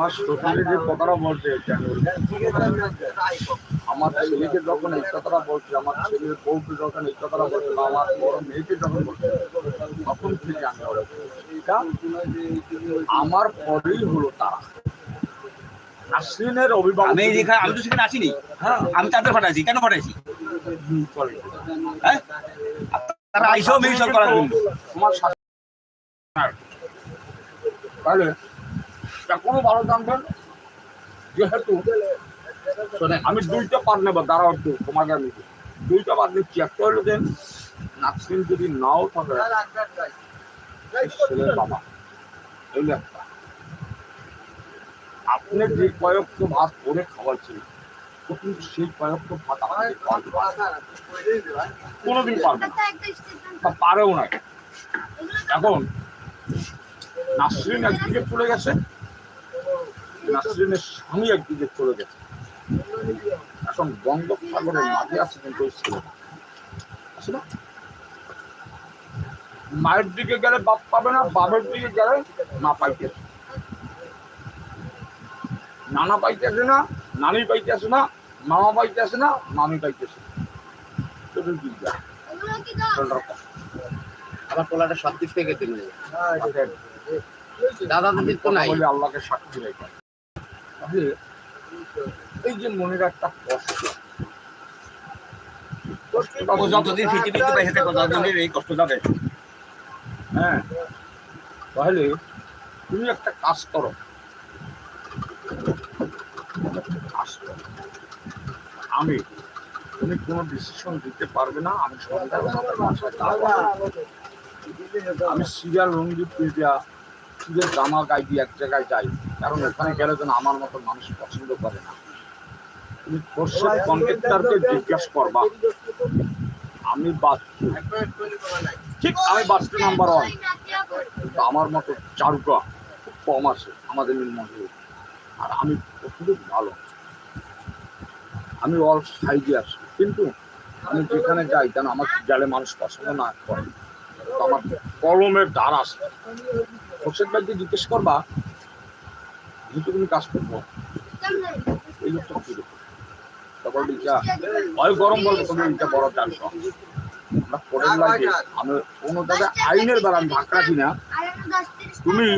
আমার শ্বশুরে যে কথাটা বলছে আমার ছেলেকে যখন এই কথাটা বলছে আমার ছেলের বউকে যখন এই কথাটা বলছে বা আমার বড় মেয়েকে যখন বলছে তখন থেকে আমি আমার পরেই হলো তারা। নাসরিনের অভিভাবক আমি যেখানে আমি তো সেখানে আসিনি। হ্যাঁ। আমি তাদের পাঠাইছি কেন পাঠাইছি। হ্যাঁ? তারা আইসেও মেডিসন করার জন্য তোমার তাহলে এখনও ভালো জানবেন যেহেতু শোনেন আমি দুইটা পার নেব দাঁড়াও একটু তোমাকে আমি দুইটা পার নিচ্ছি একটা হলো যে নাকসিন যদি নাও থাকে ছেলের বাবা এই একটা। আপনি যে কয়েকটা ভাত করে খাওয়াচ্ছেন ও কিন্তু সেই কয়েকটা ভাত না। কোনোদিন পারবে না। পারেও না এখন নাসরিন একদিকে চলে গেছে নাসরিনের স্বামী একদিকে চলে গেছে। এখন বঙ্গোপসাগরের মাঝে আছে কিন্তু ওই ছেলেটা। আছে না? মায়ের দিকে গেলে বাপ পাবে না বাপের দিকে গেলে মা পাইতেছে নানা পাইতেছে না নানি পাইতেছে না মামা পাইতেছে না মামি পাইতেছে পোলাটা সব দিক থেকে দিন দাদা দিদির তো নাই। বলে আল্লাহকে সাক্ষী রেখে। তাহলে এই যে মনের একটা কষ্ট। যতদিন পৃথিবীতে বেঁচে থাকো ততদিন এই কষ্ট যাবে। হ্যাঁ। তাহলে তুমি একটা কাজ করো। কাজ করো। আমি তুমি কোনো ডিসিশন দিতে পারবে না আমি। আমি সিরিয়াল রঞ্জিত পিডিয়া সিরিয়াল জামা গাই দিয়ে এক জায়গায় যাই। কারণ ওখানে গেলে যেন আমার মতো মানুষ পছন্দ করে না। তুমি খোরশেদ কন্ট্রাক্টরকে জিজ্ঞেস করবা। আমি বাচ্চু ঠিক আমি বাচ্চু নাম্বার ওয়ান কিন্তু আমার মতো চারুকা খুব কম আছে আমাদের মধ্যে আর আমি খুবই ভালো। আমি অল সাইজে আছি। কিন্তু আমি যেখানে যাই কেন আমার গেলে মানুষ পছন্দ না করে। আমার কলমের দ্বার আছে। খোরশেদ ভাইকে জিজ্ঞেস করবা যেহেতু কাজ করব। এই লোকটা কি? তখন ইচ্ছা ভয় গরম বলব তুমি এটা বড় চাল আমরা লাগে আমি কোনো জায়গায় আইনের বেলা আমি রাখি না। তুমি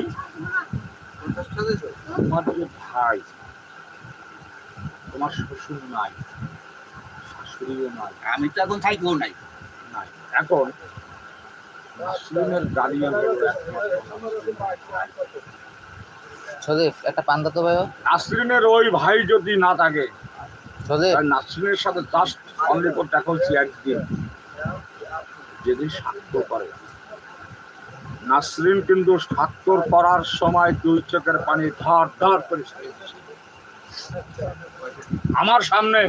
তোমার যে ভাই তোমার শ্বশুর নাই শাশুড়িও নাই আমি তো এখন থাকব নাই। নাই। এখন মুসলিমের গার্ডিয়ান সদীপ একটা পান্দা তো ভাই নাসরিনের ওই ভাই যদি না থাকে তাই নাসরিনের সাথে জাস্ট অনলি ফর দেখা হচ্ছে একদিন। যেদিন স্বাক্ষর করে। নাসরিন কিন্তু স্বাক্ষর করার সময় দুই চোখের পানি ধার ধার করে আমার সামনে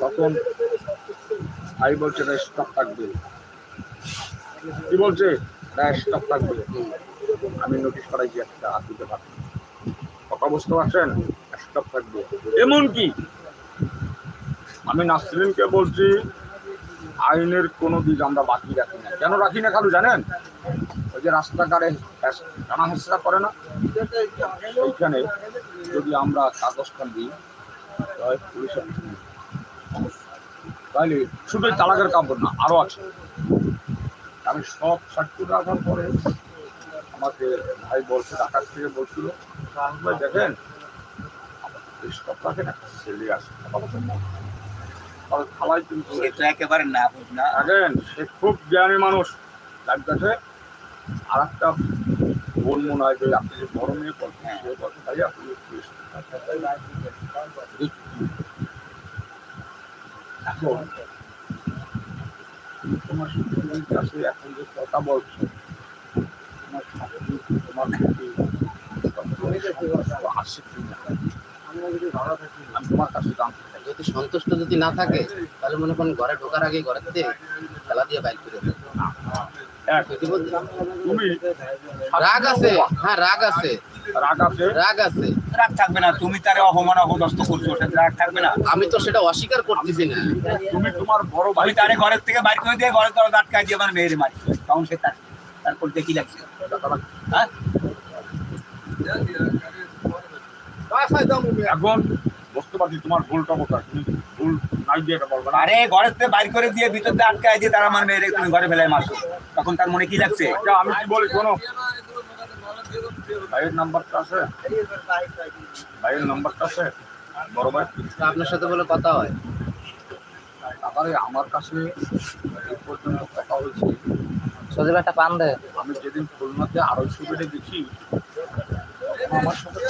তখন ভাই বলছে স্টপ থাকবে। কি বলছে? স্টপ থাকবে। আমি নোটিশ করাইছি একটা হাত দিতে পারব। কথা বুঝতে পারছেন? স্টপ থাকবে। এমন কি আমি নাসরিনকে বলছি আইনের কোনো দিক আমরা বাকি রাখি না। কেন রাখি না খালু জানেন? ওই যে রাস্তাঘাটে টানা হেসরা করে না? ওইখানে যদি আমরা কাগজখান দিই পুলিশের তাহলে শুধুই চালাকের কাপড় না আরও আছে। আমি সব সার্টিফিকেট রাখার পরে আমাকে ভাই বলছে ঢাকার থেকে বলছিল ভাই দেখেন রাখেন একটা ছেলে আসে। কথা? তাহলে কিন্তু একেবারে না না। দেখেন সে খুব জ্ঞানী মানুষ। তার কাছে আর একটা বোন মনে হয় যে আপনি যে বড় মেয়ে সে বলছে ভাই আপনি এখন তোমার কাছে এখন যে কথা বলছো যদি সন্তুষ্ট যদি না থাকে তাহলে মনে করেন ঘরে ঢোকার আগে ঘরে থেকে খেলা দিয়ে বাইক করে রাগ আছে। হ্যাঁ রাগ আছে। রাগ আছে? রাগ আছে। রাগ থাকবে না। তুমি তারে অপমান অপদস্থ করছ সে রাগ থাকবে না। আমি তো সেটা অস্বীকার করতেছি না। তুমি তোমার বড় ভাই তারে ঘরের থেকে বাইর করে দিয়ে ঘরে ঘরে আটকায় দিয়ে আমার মেয়ের মারি। তখন সে তার তারপর দেখি লাগছে হ্যাঁ? এখন বুঝতে পারছি তোমার ভুলটা কোথায়? তুমি ভুল নাই দিয়ে এটা বলবে না। আরে ঘরের থেকে বাইর করে দিয়ে ভিতর দিয়ে আটকায় দিয়ে তারা মারবে রে তুমি ঘরে ফেলে মারছো। তখন তার মনে কি লাগছে? আচ্ছা, আমি কি বলি শোনো। ভাইয়ের নাম্বারটা আছে? ভাইয়ের নাম্বারটা আছে? বড় ভাই। তো আপনার সাথে বলে কথা হয়। তারপরে আমার কাছে এই পর্যন্ত কথা হয়েছে। সজীব একটা পান দে আমি যেদিন খুলনাতে আড়াইশো বেডে দেখি আমার সাথে।